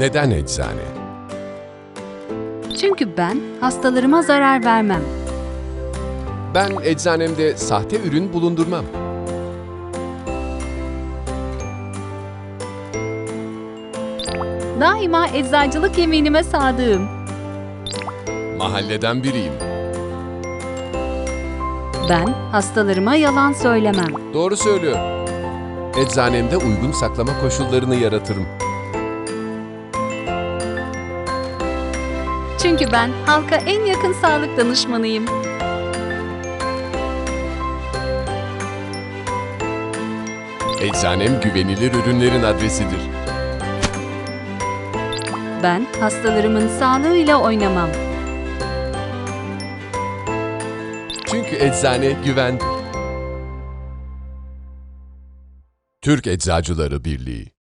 Neden eczane? Çünkü ben hastalarıma zarar vermem. Ben eczanemde sahte ürün bulundurmam. Daima eczacılık yeminime sadığım. Mahalleden biriyim. Ben hastalarıma yalan söylemem. Doğru söylüyor. Eczanemde uygun saklama koşullarını yaratırım. Çünkü ben halka en yakın sağlık danışmanıyım. Eczanem güvenilir ürünlerin adresidir. Ben hastalarımın sağlığıyla oynamam. Çünkü eczane güven. Türk Eczacıları Birliği